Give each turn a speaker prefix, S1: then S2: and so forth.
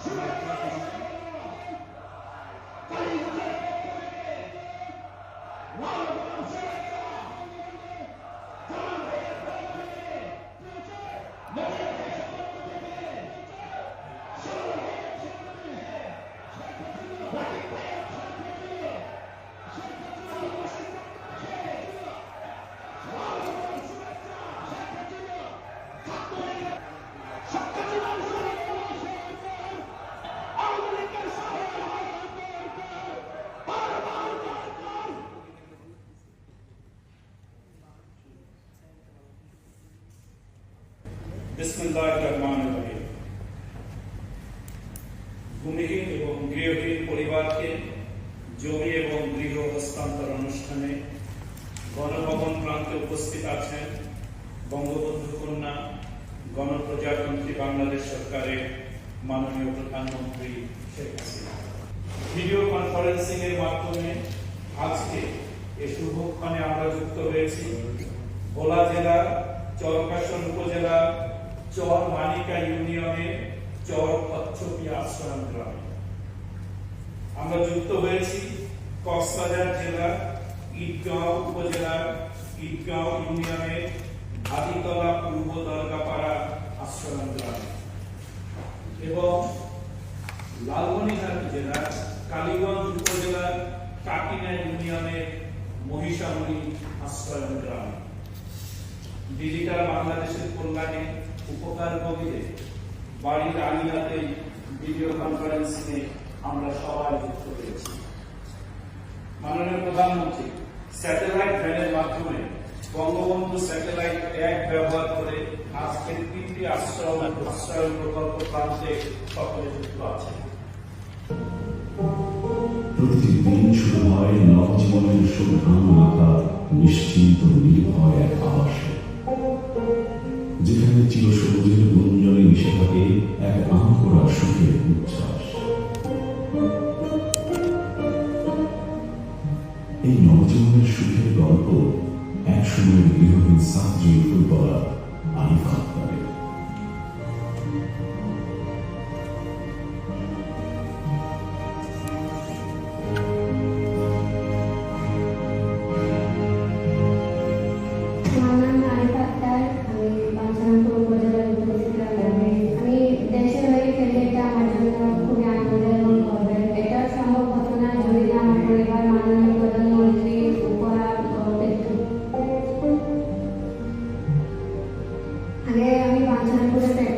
S1: Thank you. ভূমিহীন এবং গৃহহীন পরিবারকে জমি এবং গৃহ হস্তান্তর অনুষ্ঠানে গণভবন প্রান্তে উপস্থিত আছেন বঙ্গবন্ধু কন্যা, গণপ্রজাতন্ত্রী বাংলাদেশ সরকারের মাননীয় প্রধানমন্ত্রী শেখ হাসিনা। ভিডিও কনফারেন্সিং এর মাধ্যমে আজকে এই শুভক্ষণে আমরা যুক্ত হয়েছি। ভোলা জেলার চরকাশন উপজেলা চর মানিকা ইউনিয়নের চর কচ্ছপি আশ্রম গ্রামে। আমরা যুক্ত হয়েছি কক্সবাজার জেলার ঈদগাঁও উপজেলার ঈদগাঁও ইউনিয়নের আদিতলা পূর্ব দরগাপাড়া আশ্রম গ্রামে এবং লালমনিরহাট জেলার কালীগঞ্জ উপজেলার কাকিনা ইউনিয়নের মহিষামণি আশ্রয়ন গ্রামে। ডিজিটাল বাংলাদেশের কল্যাণে উপকার কবিরে বাড়ির আঙিনাতেই ভিডিও কনফারেন্সিংয়ে আমরা সবাই যুক্ত হয়েছি। মাননীয় প্রধানমন্ত্রী, স্যাটেলাইট ভ্যানের মাধ্যমে বঙ্গবন্ধু স্যাটেলাইট এক ব্যবহার করে আজকের তিনটি আশ্রম আশ্রয়ন প্রকল্প প্রান্তে সকলে যুক্ত আছে
S2: প্রতিটি দিন শুরু হয় নবজীবনের সন্ধান মাখা নিশ্চিন্ত নির্ভয় এক আবাসে। যেখানে চিরসবুজের গুঞ্জনে মিশে থাকে এক আঁকড়া সুখের উচ্ছ্বাস। এই নবজীবনের সুখের গল্প একসময় গৃহহীন সাহায্য ফুটবলার আরিফ আক্তারের
S3: I want to.